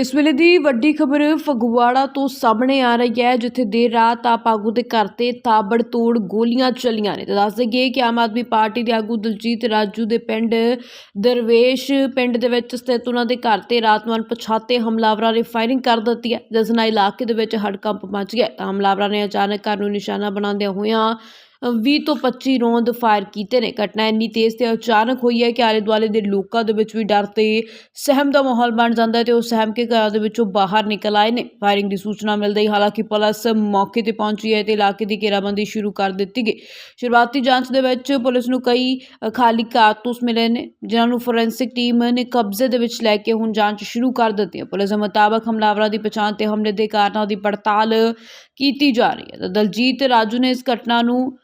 ਇਸ ਵੇਲੇ ਦੀ ਵੱਡੀ ਖਬਰ ਫਗਵਾੜਾ ਤੋਂ ਸਾਹਮਣੇ ਆ ਰਹੀ ਹੈ, ਜਿੱਥੇ ਦੇਰ ਰਾਤ ਆਪ ਆਗੂ ਦੇ ਘਰ ਤੇ ਤਾਬੜਤੋੜ ਗੋਲੀਆਂ ਚੱਲੀਆਂ ਨੇ। ਤੇ ਦੱਸ ਦਈਏ ਕਿ ਆਮ ਆਦਮੀ ਪਾਰਟੀ ਦੇ ਆਗੂ ਦਲਜੀਤ ਰਾਜੂ ਦੇ ਪਿੰਡ ਦਰਵੇਸ਼ ਪਿੰਡ ਦੇ ਵਿੱਚ ਸਥਿਤ ਉਹਨਾਂ ਦੇ ਘਰ ਤੇ ਰਾਤ ਨੂੰ ਅਣਪਛਾਤੇ ਹਮਲਾਵਰਾਂ ਨੇ ਫਾਇਰਿੰਗ ਕਰ ਦਿੱਤੀ ਹੈ, ਜਿਸ ਨਾਲ ਇਲਾਕੇ ਦੇ ਵਿੱਚ ਹੜਕੰਪ ਮਚ ਗਿਆ ਤਾਂ ਹਮਲਾਵਰਾਂ ਨੇ ਅਚਾਨਕ ਘਰ ਨੂੰ ਨਿਸ਼ਾਨਾ ਬਣਾਉਂਦਿਆਂ ਹੋਇਆਂ 20 ਤੋਂ 25 ਰੌਂਦ ਫਾਇਰ ਕੀਤੇ ਨੇ। ਘਟਨਾ ਇੰਨੀ ਤੇਜ਼ ਤੇ ਅਚਾਨਕ ਹੋਈ ਹੈ ਕਿ ਆਲੇ ਦੁਆਲੇ ਦੇ ਲੋਕਾਂ ਦੇ ਵਿੱਚ ਵੀ ਡਰ ਤੇ ਸਹਿਮ ਦਾ ਮਾਹੌਲ ਬਣ ਜਾਂਦਾ ਹੈ ਤੇ ਉਹ ਸਹਿਮ ਕੇ ਘਰਾਂ ਦੇ ਵਿੱਚੋਂ ਬਾਹਰ ਨਿਕਲ ਆਏ ਨੇ। ਫਾਇਰਿੰਗ ਦੀ ਸੂਚਨਾ ਮਿਲਦੇ ਹੀ ਹਾਲਾਂਕਿ ਪੁਲਿਸ ਮੌਕੇ ਤੇ ਪਹੁੰਚੀ ਹੈ ਤੇ ਇਲਾਕੇ ਦੀ ਘੇਰਾਬੰਦੀ ਸ਼ੁਰੂ ਕਰ ਦਿੱਤੀ ਗਈ। ਸ਼ੁਰੂਆਤੀ ਜਾਂਚ ਦੇ ਵਿੱਚ ਪੁਲਿਸ ਨੂੰ ਕਈ ਖਾਲੀ ਕਾਰਤੂਸ ਮਿਲੇ ਨੇ, ਜਿਨ੍ਹਾਂ ਨੂੰ ਫੋਰੈਂਸਿਕ ਟੀਮ ਨੇ ਕਬਜ਼ੇ ਦੇ ਵਿੱਚ ਲੈ ਕੇ ਹੁਣ ਜਾਂਚ ਸ਼ੁਰੂ ਕਰ ਦਿੱਤੀ ਹੈ। ਪੁਲਿਸ ਦੇ ਮੁਤਾਬਕ ਹਮਲਾਵਰਾਂ ਦੀ ਪਛਾਣ ਤੇ ਹਮਲੇ ਦੇ ਕਾਰਨਾਂ ਦੀ ਪੜਤਾਲ ਕੀਤੀ ਜਾ ਰਹੀ ਹੈ। ਦਲਜੀਤ ਰਾਜੂ ਨੇ ਇਸ ਘਟਨਾ ਨੂੰ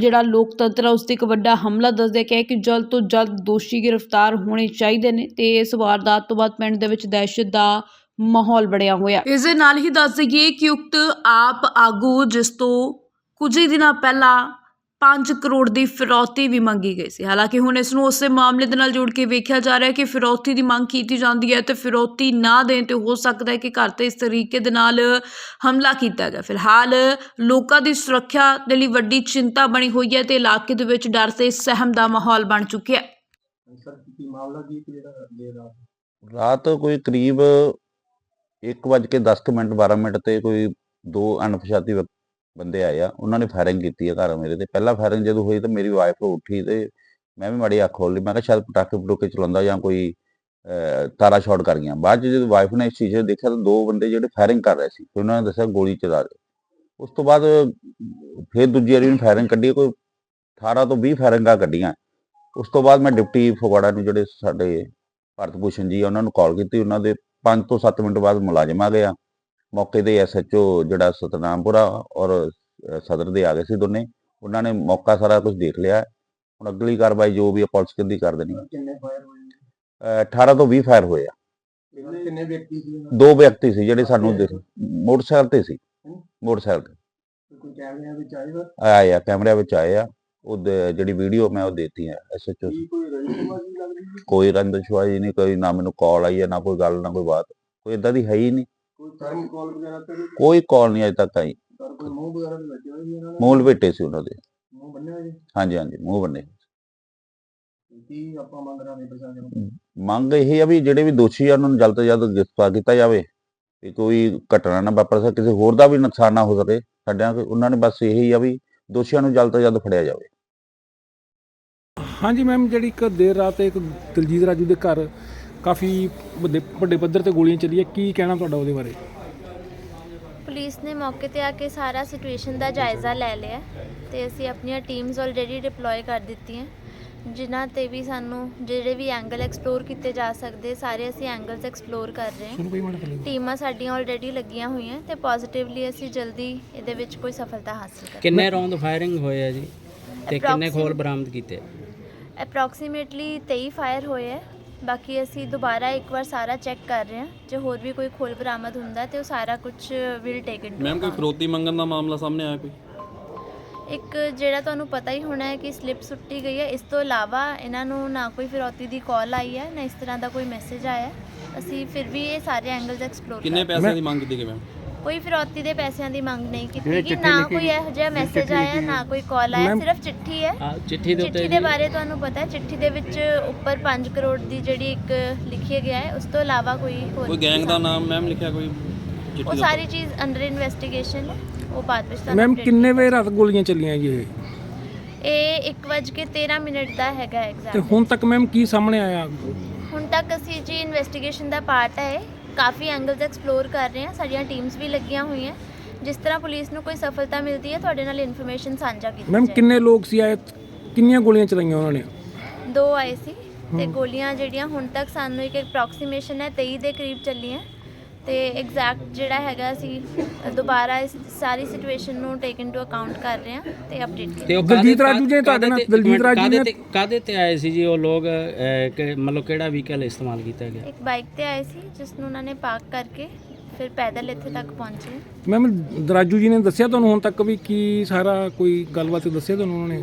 ਜਿਹੜਾ ਲੋਕਤੰਤਰ ਹੈ ਉਸ ਤੇ ਇੱਕ ਵੱਡਾ ਹਮਲਾ ਦੱਸਦਿਆਂ ਕਿਹਾ ਕਿ ਜਲਦ ਤੋਂ ਜਲਦ ਦੋਸ਼ੀ ਗ੍ਰਿਫਤਾਰ ਹੋਣੇ ਚਾਹੀਦੇ ਨੇ ਤੇ ਇਸ ਵਾਰਦਾਤ ਤੋਂ ਬਾਅਦ ਪਿੰਡ ਦੇ ਵਿੱਚ ਦਹਿਸ਼ਤ ਦਾ ਮਾਹੌਲ ਬਣਿਆ ਹੋਇਆ। ਇਸ ਦੇ ਨਾਲ ਹੀ ਦੱਸ ਦਈਏ ਕਿ ਉਕਤ ਆਪ ਆਗੂ, ਜਿਸ ਤੋਂ ਕੁਝ ਹੀ ਦਿਨਾਂ ਪਹਿਲਾਂ 5 ਕਰੋੜ ਦੀ ਫਿਰੌਤੀ ਵੀ ਮੰਗੀ ਗਈ ਸੀ। ਹਾਲਾਂਕਿ ਹੁਣ ਇਸ ਨੂੰ ਉਸੇ ਮਾਮਲੇ ਦੇ ਨਾਲ ਜੋੜ ਕੇ ਵੇਖਿਆ ਜਾ ਰਿਹਾ ਹੈ ਕਿ ਫਿਰੌਤੀ ਦੀ ਮੰਗ ਕੀਤੀ ਜਾਂਦੀ ਹੈ ਤੇ ਫਿਰੌਤੀ ਨਾ ਦੇਣ ਤੇ ਹੋ ਸਕਦਾ ਹੈ ਕਿ ਘਰ ਤੇ ਇਸ ਤਰੀਕੇ ਦੇ ਨਾਲ ਹਮਲਾ ਕੀਤਾ ਗਿਆ। ਫਿਲਹਾਲ ਲੋਕਾਂ ਦੀ ਸੁਰੱਖਿਆ ਦੇ ਲਈ ਵੱਡੀ ਚਿੰਤਾ ਬਣੀ ਹੋਈ ਹੈ ਤੇ ਇਲਾਕੇ ਦੇ ਵਿੱਚ ਡਰ ਤੇ ਸਹਿਮ ਦਾ ਮਾਹੌਲ ਬਣ ਚੁੱਕਿਆ ਹੈ। ਸਰ ਕੀ ਮਾਮਲਾ ਕੀ ਕਿ ਜਿਹੜਾ ਦੇਰ ਰਾਤ? ਰਾਤ ਕੋਈ ਕਰੀਬ 1:10 ਮਿੰਟ 12 ਮਿੰਟ ਤੇ ਕੋਈ ਦੋ ਅਣਪਛਾਤੀ ਬੰਦੇ ਆਏ ਆ ਉਹਨਾਂ ਨੇ ਫਾਇਰਿੰਗ ਕੀਤੀ ਆ ਘਰ ਮੇਰੇ ਤੇ। ਪਹਿਲਾ ਫਾਇਰਿੰਗ ਜਦੋਂ ਹੋਈ ਤਾਂ ਮੇਰੀ ਵਾਈਫ ਉੱਠੀ ਤੇ ਮੈਂ ਵੀ ਮਾੜੀ ਅੱਖ ਖੋਲ ਲਈ। ਮੈਂ ਕਿਹਾ ਸ਼ਾਇਦ ਪਟਾਕੇ ਪਟੂਕੇ ਚਲਾਉਂਦਾ ਜਾਂ ਕੋਈ ਤਾਰਾ ਸ਼ਾਟ ਕਰ ਗਿਆ ਬਾਅਦ 'ਚ ਜਦੋਂ ਵਾਈਫ ਨੇ ਇਸ ਚੀਜ਼ ਨੂੰ ਦੇਖਿਆ ਤਾਂ ਦੋ ਬੰਦੇ ਜਿਹੜੇ ਫਾਇਰਿੰਗ ਕਰ ਰਹੇ ਸੀ ਤੇ ਉਹਨਾਂ ਨੇ ਦੱਸਿਆ ਗੋਲੀ ਚਲਾ ਰਹੇ ਉਸ ਤੋਂ ਬਾਅਦ ਫਿਰ ਦੂਜੀ ਵਾਰੀ ਉਹਨੇ ਫਾਇਰਿੰਗ ਕੱਢੀ ਕੋਈ 18 ਤੋਂ 20 ਫਾਇਰਿੰਗਾਂ ਕੱਢੀਆਂ। ਉਸ ਤੋਂ ਬਾਅਦ ਮੈਂ ਡਿਪਟੀ ਫਗਵਾੜਾ ਨੂੰ ਜਿਹੜੇ ਸਾਡੇ ਭਾਰਤ ਭੂਸ਼ਣ ਜੀ ਆ, ਉਹਨਾਂ ਨੂੰ ਕਾਲ ਕੀਤੀ। ਉਹਨਾਂ ਦੇ 5 ਤੋਂ 7 ਮਿੰਟ ਬਾਅਦ ਮੁਲਾਜ਼ਮ ਆ ਗਿਆ। ਮੌਕੇ ਤੇ ਐਸਐਚਓ ਜਿਹੜਾ ਸਤਨਾਮਪੁਰਾ ਔਰ ਸਦਰ ਦੇ ਆ ਗਏ ਸੀ ਦੋਨੇ। ਉਹਨਾਂ ਨੇ ਮੌਕਾ ਸਾਰਾ ਕੁਝ ਦੇਖ ਲਿਆ। ਹੁਣ ਅਗਲੀ ਕਾਰਵਾਈ ਜੋ ਵੀ ਪੁਲਿਸ ਕਿੰਦੀ ਕਰ ਦੇਣੀ। ਕਿੰਨੇ ਫਾਇਰ ਹੋਏ ਨੇ? ਅ, 18 ਤੋਂ 20 ਫਾਇਰ ਹੋਏ ਆ। ਕਿੰਨੇ ਕਿੰਨੇ ਵਿਅਕਤੀ ਸੀ ਉਹਨਾਂ ਦੋ? ਵਿਅਕਤੀ ਸੀ ਜਿਹੜੇ ਸਾਨੂੰ ਦਿਖ ਮੋਟਰਸਾਈਕਲ ਤੇ ਸੀ। ਮੋਟਰਸਾਈਕਲ ਤੇ। ਦੇ? ਕੋਈ ਕੈਮਰਿਆਂ ਵਿੱਚ ਆਏ ਆ ਕੈਮਰਿਆਂ ਵਿੱਚ ਆਏ ਆ। ਉਹ ਦੇ- ਜਿਹੜੀ ਵੀਡੀਓ ਮੈਂ ਉਹ ਦੇਤੀ ਹੈ ਐਸਐਚਓ ਕੋਈ ਰੰਦਸ਼ਵਾਜੀ ਨਹੀਂ ਕੋਈ ਨਾ ਮੈਨੂੰ ਕਾਲ ਆਈ ਹੈ ਨਾ ਕੋਈ ਗੱਲ ਨਾ ਕੋਈ ਬਾਤ। ਕੋਈ ਇਦਾਂ ਦੀ ਹੈ ਹੀ ਨਹੀਂ। ਕੋਈ ਕਾਲ ਤੇ ਨਹੀਂ? ਕੋਈ ਕਾਲ ਨਹੀਂ ਅਜੇ ਤੱਕ ਆਈ। ਮੂੰਹ ਵਗੈਰਾ ਲੱਗੇ ਹੋਏ ਇਹਨਾਂ ਮੂਲ ਬੇਟੇ ਸੀ ਉਹਨਾਂ ਦੇ। ਮੂੰਹ ਬੰਨੇ ਹੋਏ ਸੀ? ਹਾਂਜੀ ਹਾਂਜੀ ਮੂੰਹ ਬੰਨੇ ਕੀ ਆਪਾਂ ਮੰਗ ਰਹੇ ਹਾਂ ਪ੍ਰਸ਼ਾਸਨ ਨੂੰ? ਮੰਗ ਇਹ ਆ ਵੀ ਜਿਹੜੇ ਵੀ ਦੋਸ਼ੀ ਆ ਉਹਨਾਂ ਨੂੰ ਜਲਦ ਤੋਂ ਜਲਦ ਗ੍ਰਿਫਤਾਰ ਕੀਤਾ ਜਾਵੇ ਵੀ ਕੋਈ ਘਟਨਾ ਨਾ ਵਾਪਰ ਸਕੇ ਕਿਸੇ ਹੋਰ ਦਾ ਵੀ ਨੁਕਸਾਨ ਨਾ ਹੋ ਸਕੇ। ਸਾਡਿਆਂ ਕੋ- ਉਹਨਾਂ ਨੇ ਬਸ ਇਹੀ ਆ ਵੀ ਦੋਸ਼ੀਆਂ ਨੂੰ ਜਲਦ ਤੋਂ ਜਲਦ ਫੜਿਆ ਜਾਵੇ। ਹਾਂਜੀ ਮੈਮ ਜਿਹੜੀ ਇੱਕ ਦੇਰ ਰਾਤ ਇੱਕ ਦਲਜੀਤ ਰਾਜੂ ਦੇ ਘਰ ਕਾਫੀ ਵੱਡੇ ਵੱਡੇ ਪੱਧਰ ਤੇ ਗੋਲੀਆਂ ਚੱਲੀਆਂ। ਕੀ ਕਹਿਣਾ ਤੁਹਾਡਾ ਉਹਦੇ ਬਾਰੇ? ਪੁਲਿਸ ਨੇ ਮੌਕੇ ਤੇ ਆ ਕੇ ਸਾਰਾ ਸਿਚੁਏਸ਼ਨ ਦਾ ਜਾਇਜ਼ਾ ਲੈ ਲਿਆ। ਤੇ ਅਸੀਂ ਆਪਣੀਆਂ ਟੀਮਸ ਆਲਰੇਡੀ ਡਿਪਲੋਏ ਕਰ ਦਿੱਤੀਆਂ। ਜਿਨ੍ਹਾਂ ਤੇ ਵੀ ਸਾਨੂੰ ਜਿਹੜੇ ਵੀ ਐਂਗਲ ਐਕਸਪਲੋਰ ਕੀਤੇ ਜਾ ਸਕਦੇ ਸਾਰੇ ਅਸੀਂ ਐਂਗਲਸ ਐਕਸਪਲੋਰ ਕਰ ਰਹੇ ਹਾਂ। ਟੀਮਾਂ ਸਾਡੀਆਂ ਆਲਰੇਡੀ ਲੱਗੀਆਂ ਹੋਈਆਂ ਤੇ ਪੋਜ਼ਿਟਿਵਲੀ ਅਸੀਂ ਜਲਦੀ ਇਹਦੇ ਵਿੱਚ ਕੋਈ ਸਫਲਤਾ ਹਾਸਲ ਕਰਾਂਗੇ ਕਿੰਨੇ ਰੌਂਦ ਫਾਇਰਿੰਗ ਹੋਏ ਆ ਜੀ? ਤੇ ਕਿੰਨੇ ਖੋਲ ਬਰਾਮਦ ਕੀਤੇ? ਅਪਰੋਕਸੀਮੇਟਲੀ 23 ਫਾਇਰ ਹੋਏ ਹੈ ਬਾਕੀ ਅਸੀਂ ਦੁਬਾਰਾ ਇੱਕ ਵਾਰ ਸਾਰਾ ਚੈੱਕ ਕਰ ਰਹੇ ਹਾਂ। ਜੇ ਹੋਰ ਵੀ ਕੋਈ ਖੋਲ ਬਰਾਮਦ ਹੁੰਦਾ ਤੇ ਉਹ ਸਾਰਾ ਕੁਝ ਵਿਲ ਟੇਕ ਇਨ ਮੈਮ ਕੋਈ ਫਰੋਤੀ ਮੰਗਣ ਦਾ ਮਾਮਲਾ ਸਾਹਮਣੇ ਆਇਆ ਕੋਈ? ਇੱਕ ਜਿਹੜਾ ਤੁਹਾਨੂੰ ਪਤਾ ਹੀ ਹੋਣਾ ਹੈ ਕਿ ਸਲਿੱਪ ਸੁੱਟੀ ਗਈ ਹੈ। ਇਸ ਤੋਂ ਇਲਾਵਾ ਇਹਨਾਂ ਨੂੰ ਨਾ ਕੋਈ ਫਿਰੌਤੀ ਦੀ ਕਾਲ ਆਈ ਹੈ ਨਾ ਇਸ ਤਰ੍ਹਾਂ ਦਾ ਕੋਈ ਮੈਸੇਜ ਆਇਆ ਹੈ। ਅਸੀਂ ਫਿਰ ਵੀ ਇਹ ਸਾਰੇ ਐਂਗਲਸ ਐਕਸਪਲੋਰ ਕਿੰਨੇ ਪੈਸਿਆਂ ਦੀ ਮੰਗ ਕੀਤੀ ਗਈ ਮੈਮ ਕੋਈ ਫਿਰੌਤੀ ਦੇ ਪੈਸਿਆਂ ਦੀ ਮੰਗ ਨਹੀਂ ਕੀਤੀ ਗਈ ਨਾ ਕੋਈ ਇਹੋ ਜਿਹਾ ਮੈਸੇਜ ਆਇਆ ਨਾ ਕੋਈ ਕਾਲ ਆਇਆ ਸਿਰਫ ਚਿੱਠੀ ਹੈ। ਚਿੱਠੀ ਦੇ ਉੱਤੇ ਚਿੱਠੀ ਦੇ ਬਾਰੇ ਤੁਹਾਨੂੰ ਪਤਾ ਹੈ ਚਿੱਠੀ ਦੇ ਵਿੱਚ ਉੱਪਰ 5 ਕਰੋੜ ਦੀ ਜਿਹੜੀ ਇੱਕ ਲਿਖਿਆ ਗਿਆ ਹੈ ਉਸ ਤੋਂ ਇਲਾਵਾ ਕੋਈ ਹੋਰ ਕੋਈ ਗੈਂਗ ਦਾ ਨਾਮ ਮੈਮ ਲਿਖਿਆ ਕੋਈ ਉਹ ਸਾਰੀ ਚੀਜ਼ ਅੰਡਰ ਇਨਵੈਸਟੀਗੇਸ਼ਨ ਹੈ। ਉਹ ਬਾਅਦ ਵਿੱਚ ਤੁਹਾਨੂੰ ਮੈਮ ਕਿੰਨੇ ਵਜੇ ਰਾਤ ਗੋਲੀਆਂ ਚੱਲੀਆਂ ਜੀ ਇਹ? ਇਹ 1:13 ਮਿੰਟ ਦਾ ਹੈਗਾ ਤੇ ਐਗਜ਼ਾਮ ਹੁਣ ਤੱਕ ਮੈਮ ਕੀ ਸਾਹਮਣੇ ਆਇਆ? ਹੁਣ ਤੱਕ ਅਸੀਂ ਜੀ ਇਨਵੈਸਟੀਗੇਸ਼ਨ ਦਾ ਪਾਰਟ ਹੈ। ਕਾਫੀ ਐਂਗਲਸ ਐਕਸਪਲੋਰ ਕਰ ਰਹੇ ਹਾਂ ਸਾਡੀਆਂ ਟੀਮਸ ਵੀ ਲੱਗੀਆਂ ਹੋਈਆਂ। ਜਿਸ ਤਰ੍ਹਾਂ ਪੁਲਿਸ ਨੂੰ ਕੋਈ ਸਫਲਤਾ ਮਿਲਦੀ ਹੈ ਤੁਹਾਡੇ ਨਾਲ ਇਨਫੋਰਮੇਸ਼ਨ ਸਾਂਝਾ ਕੀਤੀ ਮੈਮ ਜਾਏ ਕਿੰਨੇ ਲੋਕ ਸੀ ਆਏ? ਕਿੰਨੀਆਂ ਗੋਲੀਆਂ ਚਲਾਈਆਂ ਉਹਨਾਂ ਨੇ? ਦੋ ਆਏ ਸੀ ਤੇ ਗੋਲੀਆਂ ਜਿਹੜੀਆਂ ਹੁਣ ਤੱਕ ਸਾਨੂੰ ਇੱਕ ਅਪਰੋਕਸੀਮੇਸ਼ਨ ਹੈ 23 ਦੇ ਕਰੀਬ ਚੱਲੀਆਂ। ਤੇ ਐਗਜ਼ੈਕਟ ਜਿਹੜਾ ਹੈਗਾ ਅਸੀਂ ਦੁਬਾਰਾ ਇਸ ਸਾਰੀ ਸਿਚੁਏਸ਼ਨ ਨੂੰ ਟੇਕ ਇਨਟੂ ਅਕਾਊਂਟ ਕਰ ਰਹੇ ਹਾਂ ਤੇ ਅਪਡੇਟ ਤੇ ਉਹ ਦਲਜੀਤ ਰਾਜੂ ਜੀ ਤੁਹਾਡੇ ਨਾਲ- ਦਲਜੀਤ ਰਾਜੂ ਨੇ- ਤੇ ਕਾਹਦੇ ਤੇ ਆਏ ਸੀ ਜੀ ਉਹ ਲੋਕ ਮਤਲਬ ਕਿਹੜਾ ਵਹੀਕਲ ਇਸਤੇਮਾਲ ਕੀਤਾ ਗਿਆ? ਇੱਕ ਬਾਈਕ ਤੇ ਆਏ ਸੀ ਜਿਸ ਨੂੰ ਉਹਨਾਂ ਨੇ ਪਾਰਕ ਕਰਕੇ ਫਿਰ ਪੈਦਲ ਇੱਥੇ ਤੱਕ ਪਹੁੰਚੇ। ਮੈਮ ਰਾਜੂ ਜੀ ਨੇ ਦੱਸਿਆ ਤੁਹਾਨੂੰ ਹੁਣ ਤੱਕ ਵੀ ਕੀ ਸਾਰਾ ਕੋਈ ਗੱਲਬਾਤ ਦੱਸਿਆ ਤੁਹਾਨੂੰ ਉਹਨਾਂ ਨੇ?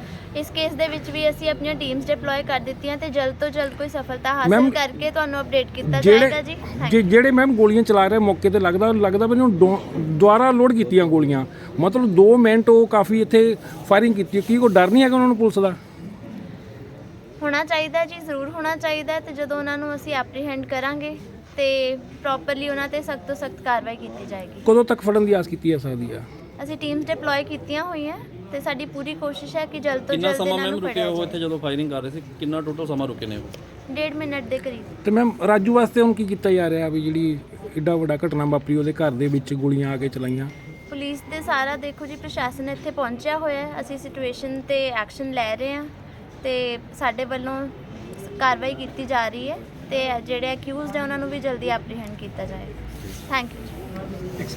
ਇਸ ਕੇਸ ਦੇ ਵਿੱਚ ਵੀ ਅਸੀਂ ਆਪਣੀਆਂ ਟੀਮਸ ਡਿਪਲੋਏ ਕਰ ਦਿੱਤੀਆਂ ਤੇ ਜਲਦ ਤੋਂ ਜਲਦ ਕੋਈ ਸਫਲਤਾ ਹਾਸਲ Ma'am, ਕਰਕੇ ਤੁਹਾਨੂੰ ਅਪਡੇਟ ਕੀਤਾ ਜਾਏਗਾ ਜੀ। ਜੇ- ਜਿਹੜੇ ਮੈਮ ਗੋਲੀਆਂ ਚਲਾ ਰਹੇ ਮੌਕੇ ਤੇ ਲੱਗਦਾ ਲੱਗਦਾ ਮੈਨੂੰ ਦੋ- ਦੁਬਾਰਾ ਲੋਡ ਕੀਤੀਆਂ ਗੋਲੀਆਂ। ਮਤਲਬ 2 ਮਿੰਟ ਉਹ ਕਾਫੀ ਇੱਥੇ ਫਾਇਰਿੰਗ ਕੀਤੀ ਕੀ ਕੋਈ ਡਰ ਨਹੀਂ ਹੈਗਾ ਉਹਨਾਂ ਨੂੰ ਪੁਲਿਸ ਦਾ? ਹੋਣਾ ਚਾਹੀਦਾ ਜੀ ਜ਼ਰੂਰ ਹੋਣਾ ਚਾਹੀਦਾ ਤੇ ਜਦੋਂ ਉਹਨਾਂ ਨੂੰ ਅਸੀਂ ਐਪਰੀਹੈਂਡ ਕਰਾਂਗੇ ਤੇ ਪ੍ਰੋਪਰਲੀ ਉਹਨਾਂ ਤੇ ਸਖਤ ਤੋਂ ਸਖਤ ਕਾਰਵਾਈ ਕੀਤੀ ਜਾਏਗੀ। ਕਦੋਂ ਤੱਕ ਫੜਨ ਦੀ ਆਸ ਕੀਤੀ ਜਾ ਸਕਦੀ ਆ? ਅਸੀਂ ਟੀਮਸ ਡਿਪਲੋਏ ਕੀਤੀਆਂ ਹੋਈਆਂ। ਤੇ ਸਾਡੀ ਪੂਰੀ ਕੋਸ਼ਿਸ਼ ਹੈ ਕਿ ਜਲਦ ਤੋਂ ਕਿੰਨਾ ਜਲਦ ਸਮਾਂ ਇਹਨਾਂ ਮੈਮ ਨੂੰ ਰੁਕੇ ਫੜਿਆ ਉਹ ਜਾਏ ਇੱਥੇ ਜਦੋਂ ਫਾਇਰਿੰਗ ਕਰ ਰਹੇ ਸੀ? ਕਿੰਨਾ ਟੋਟਲ ਸਮਾਂ ਰੁਕੇ ਨੇ ਉਹ? ਡੇਢ ਮਿੰਟ ਦੇ ਕਰੀਬ। ਤੇ ਮੈਮ ਰਾਜੂ ਵਾਸਤੇ ਹੁਣ ਕੀ ਕੀਤਾ ਜਾ ਰਿਹਾ ਵੀ ਜਿਹੜੀ ਏਡਾ ਵੱਡਾ ਘਟਨਾ ਵਾਪਰੀ ਉਹਦੇ ਘਰ ਦੇ ਵਿੱਚ ਗੋਲੀਆਂ ਆ ਕੇ ਚਲਾਈਆਂ? ਪੁਲਿਸ ਦੇ ਸਾਰਾ ਦੇਖੋ ਜੀ ਪ੍ਰਸ਼ਾਸਨ ਇੱਥੇ ਪਹੁੰਚਿਆ ਹੋਇਆ ਹੈ। ਅਸੀਂ ਸਿਚੁਏਸ਼ਨ ਤੇ ਐਕਸ਼ਨ ਲੈ ਰਹੇ ਹਾਂ ਤੇ ਸਾਡੇ ਵੱਲੋਂ ਕਾਰਵਾਈ ਕੀਤੀ ਜਾ ਰਹੀ ਹੈ ਤੇ ਜਿਹੜੇ ਅਕਿਊਜ਼ਡ ਹੈ ਉਹਨਾਂ ਨੂੰ ਵੀ ਜਲਦੀ ਐਪਰੀਹੈਂਡ ਕੀਤਾ ਜਾਏ ਥੈਂਕ ਯੂ